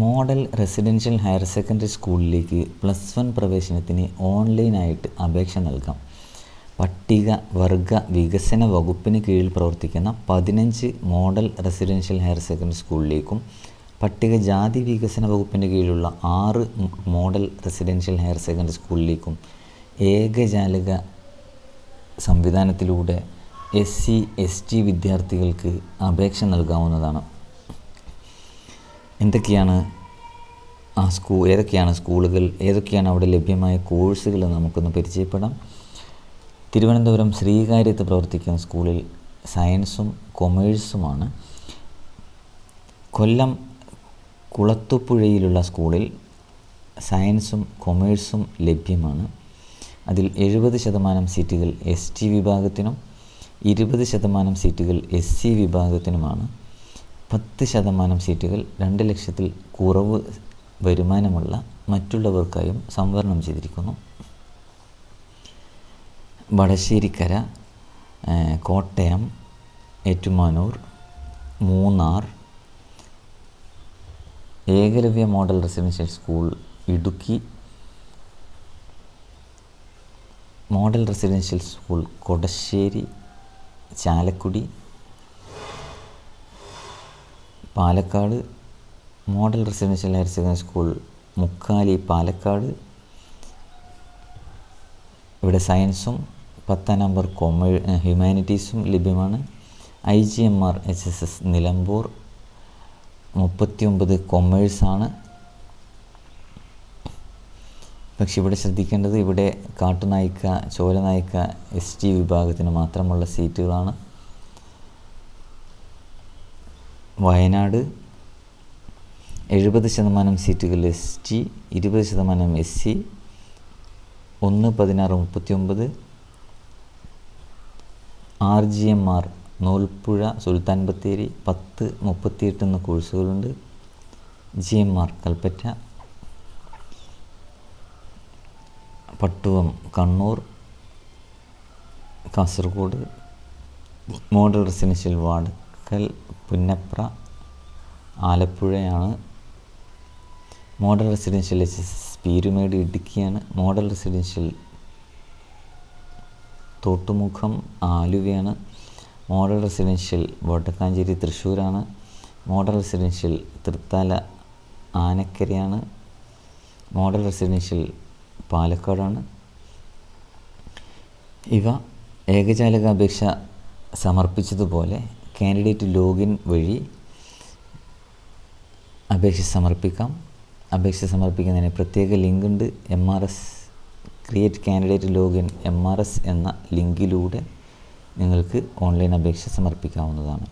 Model residential higher secondary സ്കൂളിലേക്ക് plus one പ്രവേശനത്തിന് ഓൺലൈനായിട്ട് അപേക്ഷ നൽകാം. പട്ടിക വർഗ വികസന വകുപ്പിന് കീഴിൽ പ്രവർത്തിക്കുന്ന പതിനഞ്ച് മോഡൽ റെസിഡൻഷ്യൽ ഹയർ സെക്കൻഡറി സ്കൂളിലേക്കും പട്ടിക ജാതി വികസന വകുപ്പിന്റെ കീഴിലുള്ള ആറ് മോഡൽ റെസിഡൻഷ്യൽ ഹയർ സെക്കൻഡറി സ്കൂളിലേക്കും ഏകജാലക സംവിധാനത്തിലൂടെ എസ് സി എസ് ടി വിദ്യാർത്ഥികൾക്ക് അപേക്ഷ നൽകാവുന്നതാണ്. എന്തൊക്കെയാണ് ആ സ്കൂ ഏതൊക്കെയാണ് സ്കൂളുകൾ ഏതൊക്കെയാണ് അവിടെ ലഭ്യമായ കോഴ്സുകൾ നമുക്കൊന്ന് പരിചയപ്പെടാം. തിരുവനന്തപുരം ശ്രീകാര്യത്ത് പ്രവർത്തിക്കുന്ന സ്കൂളിൽ സയൻസും കൊമേഴ്സുമാണ്. കൊല്ലം കുളത്തുപുഴയിലുള്ള സ്കൂളിൽ സയൻസും കൊമേഴ്സും ലഭ്യമാണ്. അതിൽ എഴുപത് ശതമാനം സീറ്റുകൾ എസ് ടി വിഭാഗത്തിനും ഇരുപത് ശതമാനം സീറ്റുകൾ എസ് സി വിഭാഗത്തിനുമാണ്. പത്ത് ശതമാനം സീറ്റുകൾ രണ്ട് ലക്ഷത്തിൽ കുറവ് വരുമാനമുള്ള മറ്റുള്ളവർക്കായും സംവരണം ചെയ്തിരിക്കുന്നു. Vadasserikkara Kottayam Ettumanoor Munnar Ekalavya model residential school Idukki model residential school Kodassery Chalakudy Palakkad model residential higher secondary school Mukkali Palakkad. ഇവിടെ സയൻസും പത്താം നമ്പർ കൊമേ ഹ്യൂമാനിറ്റീസും ലഭ്യമാണ്. I G M R H S S Nilambur. മുപ്പത്തിയൊമ്പത് കൊമേഴ്സാണ്. പക്ഷെ ഇവിടെ ശ്രദ്ധിക്കേണ്ടത് ഇവിടെ കാട്ടുനായിക്ക ചോരനായിക്ക എസ് ടി വിഭാഗത്തിന് മാത്രമുള്ള സീറ്റുകളാണ്. വയനാട് എഴുപത് ശതമാനം സീറ്റുകൾ എസ് ടി ഇരുപത് ശതമാനം എസ് സി ഒന്ന് പതിനാറ് മുപ്പത്തിയൊമ്പത് R G M R Noolpuzha Sulthan Bathery പത്ത് മുപ്പത്തിയെട്ട് എന്ന കോഴ്സുകളുണ്ട്. G M R Kalpetta Pattuvam Kannur Kasaragod model residential Vadakkal Punnapra ആലപ്പുഴയാണ്. Model residential H S S Peermade ഇടുക്കിയാണ്. Model residential Thottumukham ആലുവയാണ്. മോഡൽ റെസിഡൻഷ്യൽ വോട്ടക്കാഞ്ചേരി തൃശ്ശൂരാണ്. മോഡൽ റെസിഡൻഷ്യൽ തൃത്താല ആനക്കരയാണ്. Model residential പാലക്കാടാണ്. ഇവ ഏകജാലക അപേക്ഷ സമർപ്പിച്ചതുപോലെ കാൻഡിഡേറ്റ് ലോഗിൻ വഴി അപേക്ഷ സമർപ്പിക്കാം. അപേക്ഷ സമർപ്പിക്കുന്നതിന് പ്രത്യേക ലിങ്കുണ്ട്. M R S create candidate login M R S എന്ന ലിങ്കിലൂടെ നിങ്ങൾക്ക് ഓൺലൈൻ അപേക്ഷ സമർപ്പിക്കാവുന്നതാണ്.